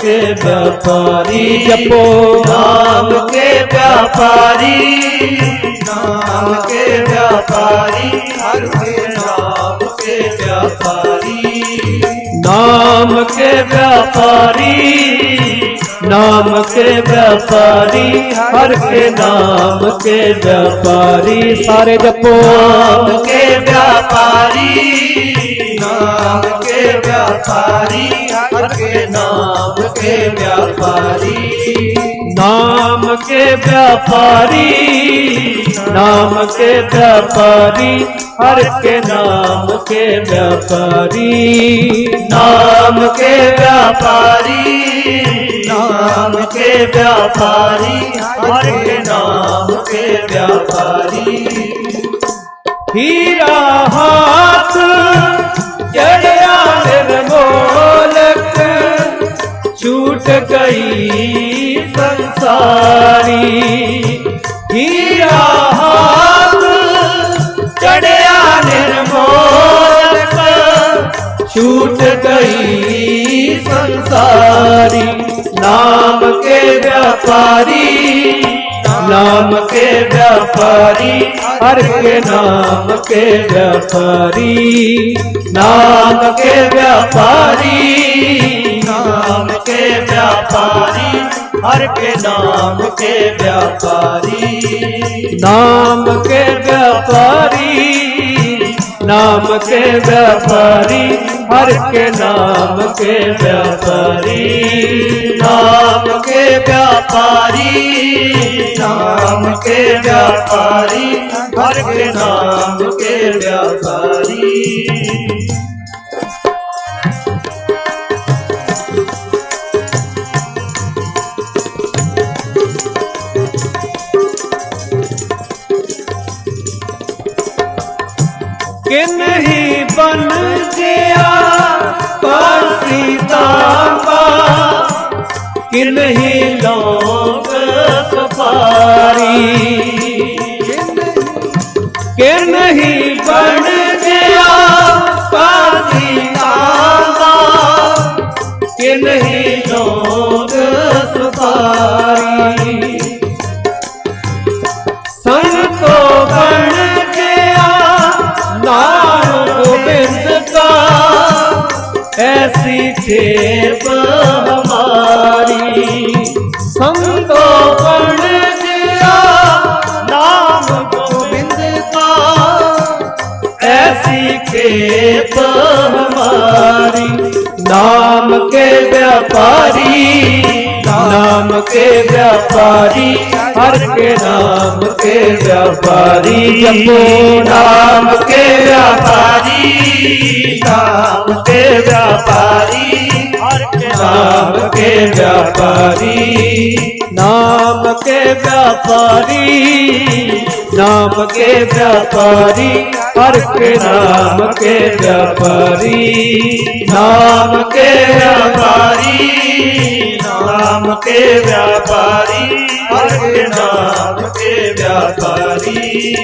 के व्यापारी। जपो। नाम के व्यापारी। नाम के व्यापारी। हर के नाम के व्यापारी। नाम के व्यापारी। नाम के व्यापारी। हर के नाम के व्यापारी। सारे जपो। नाम के व्यापारी। के व्यापारी, नाम के व्यापारी, हर के नाम के व्यापारी, नाम के व्यापारी, नाम के व्यापारी, हर के नाम के व्यापारी। हीरा संसारी हीरा हाथ जड़िया निर्मोलक, छूट गई संसारी। नाम के व्यापारी, नाम के व्यापारी, हर के नाम के व्यापारी। नाम के व्यापारी हर के नाम के व्यापारी। नाम के व्यापारी नाम के व्यापारी हर के नाम के व्यापारी। नाम के व्यापारी नाम के व्यापारी हर के नाम के व्यापारी। कि नहीं बन गया सीताबा कि नहीं लोग सफारी। कि नहीं बन गया सीताबा कि नहीं लोग सफारी। ऐसी खेप हमारी। संतो नाम गोविंद का। ऐसी खेप हमारी। नाम के व्यापारी नाम के व्यापारी हर के नाम के व्यापारी जपो नाम के व्यापारी नाम के व्यापारी हर के नाम के व्यापारी। नाम के व्यापारी। नाम के व्यापारी। हर के नाम के व्यापारी। नाम के व्यापारी। नाम के व्यापारी। हर के नाम के व्यापारी।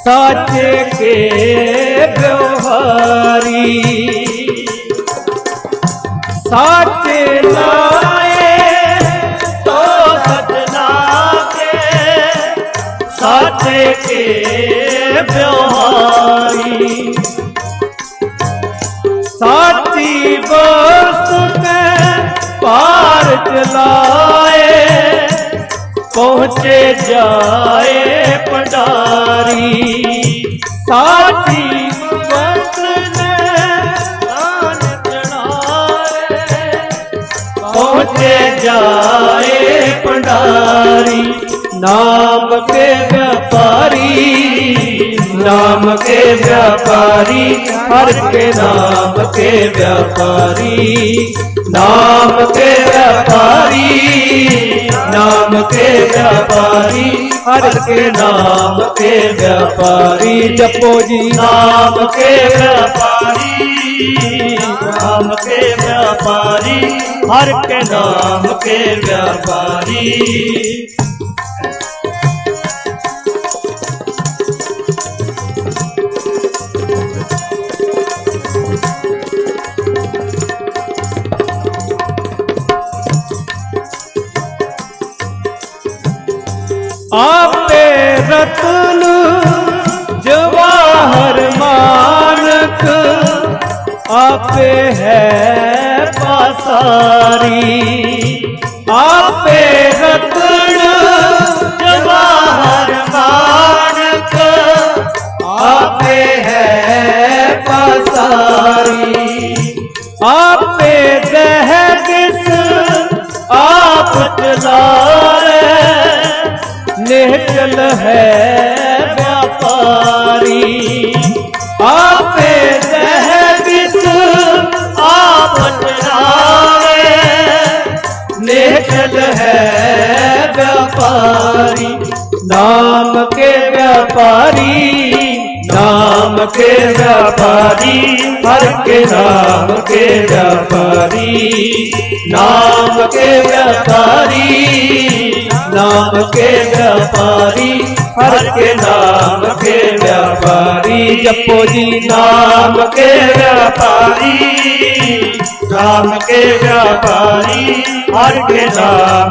साचे के व्यवहारी। साचे लाए तो सच के, साचे के व्यवहारी। साची वस्तु के पार चलाए पहुँचे जाए पटारी साथी पहुँचे जाए पंडारी नाम के व्यापारी। नाम के व्यापारी हर के नाम के व्यापारी। नाम के व्यापारी नाम के व्यापारी हर के नाम के व्यापारी। जपो जी। नाम के व्यापारी नाम के व्यापारी हर के नाम के व्यापारी। आपे रतन, जवाहर मानक, आपे है पासारी। आपे रतन, जवाहर मानक, आपे है पासारी। आपे आप चलारे निहचल है व्यापारी। आपे है व्यापारी नाम के व्यापारी। के व्यापारी हर के नाम के व्यापारी, नाम के व्यापारी, नाम के व्यापारी, हर के नाम के व्यापारी। जपो जी, नाम के व्यापारी, नाम के व्यापारी, हर के नाम